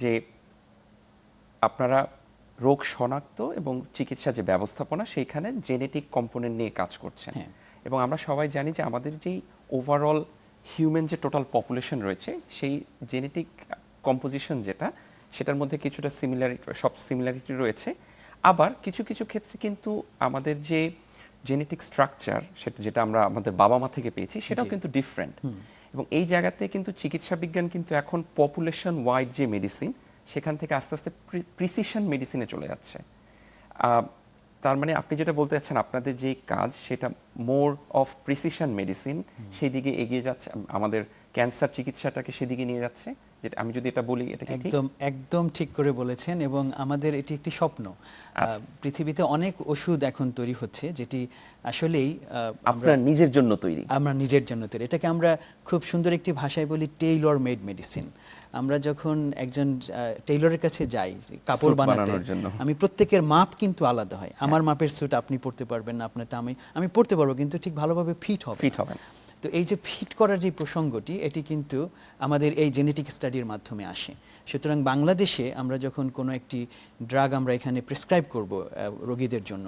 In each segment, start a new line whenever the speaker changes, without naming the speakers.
যে আপনারা রোগ শনাক্ত এবং চিকিৎসা যে ব্যবস্থাপনা সেইখানে জেনেটিক কম্পোনেন্ট নিয়ে কাজ করছেন।
হ্যাঁ।
এবং আমরা সবাই জানি যে আমাদের যেই ওভারঅল হিউম্যান যে টোটাল পপুলেশন রয়েছে সেই জেনেটিক কম্পোজিশন যেটা সেটার মধ্যে কিছুটা সিমিলারিটি সব সিমিলারিটি রয়েছে। আবার কিছু কিছু ক্ষেত্রে কিন্তু আমাদের যে জেনেটিক স্ট্রাকচার সেটা যেটা আমরা আমাদের বাবা মা থেকে পেয়েছি সেটাও কিন্তু ডিফারেন্ট এবং এই জায়গাতে কিন্তু চিকিৎসা বিজ্ঞান কিন্তু এখন পপুলেশন ওয়াইড যে মেডিসিন সেখান থেকে আস্তে আস্তে প্রিসিশন মেডিসিনে চলে যাচ্ছে। তার মানে আপনি যেটা বলতে চাচ্ছেন আপনাদের যে কাজ সেটা মোর অফ প্রিসিশন মেডিসিন সেই দিকে এগিয়ে যাচ্ছে আমাদের ক্যান্সার চিকিৎসাটাকে সেদিকে নিয়ে যাচ্ছে যেটা আমি যদি এটা বলি এটা
একদম একদম ঠিক করে বলেছেন এবং আমাদের এটি একটি স্বপ্ন।
আচ্ছা।
পৃথিবীতে অনেক ওষুধ এখন তৈরি হচ্ছে যেটি আসলেই আমরা
নিজের জন্য তৈরি।
আমরা নিজের জন্য তৈরি। এটাকে আমরা খুব সুন্দর একটি ভাষায় বলি টেইলর মেড মেডিসিন আমরা যখন একজন টেইলরের কাছে যাই কাপড় বানাতে
বানানোর জন্য।
আমি প্রত্যেকের মাপ কিন্তু আলাদা হয়। আমার মাপের স্যুট আপনি পড়তে পারবেন না আপনারটা আমি আমি পড়তে পারব কিন্তু ঠিক ভালোভাবে ফিট হবে
ফিট হবে।
তো এই যে ফিট করার যে প্রসঙ্গটি, এটি কিন্তু আমাদের এই জেনেটিক স্টাডির মাধ্যমে আসে। সুতরাং বাংলাদেশে আমরা যখন কোনো একটি ড্রাগ আমরা এখানে প্রেসক্রাইব করব রোগীদের জন্য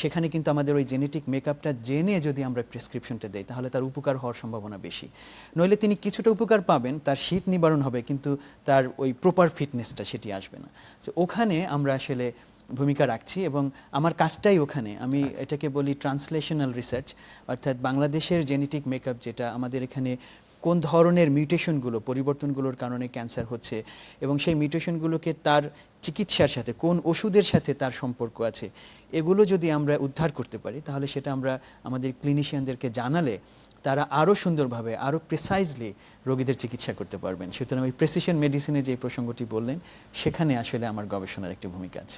সেখানে কিন্তু আমাদের ওই জেনেটিক মেকআপটা জেনে যদি আমরা প্রেসক্রিপশনটা দেই, তাহলে তার উপকার হওয়ার সম্ভাবনা বেশি। নইলে তিনি কিছুটা উপকার পাবেন, তার শীত নিবারণ হবে, কিন্তু তার ওই প্রপার ফিটনেসটা সেটি আসবে না। তো ওখানে আমরা আসলে ভূমিকা রাখছি এবং আমার কাজটাই ওখানে। আমি এটাকে বলি ট্রান্সলেশনাল রিসার্চ অর্থাৎ বাংলাদেশের জেনেটিক মেকআপ যেটা আমাদের এখানে কোন ধরনের মিউটেশনগুলো পরিবর্তনগুলোর কারণে ক্যান্সার হচ্ছে এবং সেই মিউটেশনগুলোকে তার চিকিৎসার সাথে কোন ওষুধের সাথে তার সম্পর্ক আছে এগুলো যদি আমরা উদ্ধার করতে পারি তাহলে সেটা আমরা আমাদের ক্লিনিশিয়ানদেরকে জানালে তারা আরও সুন্দরভাবে আরও প্রেসাইজলি রোগীদের চিকিৎসা করতে পারবেন। সুতরাং ওই প্রেসিশন মেডিসিনের যে প্রসঙ্গটি বললেন সেখানে আসলে আমার গবেষণার একটি ভূমিকা আছে।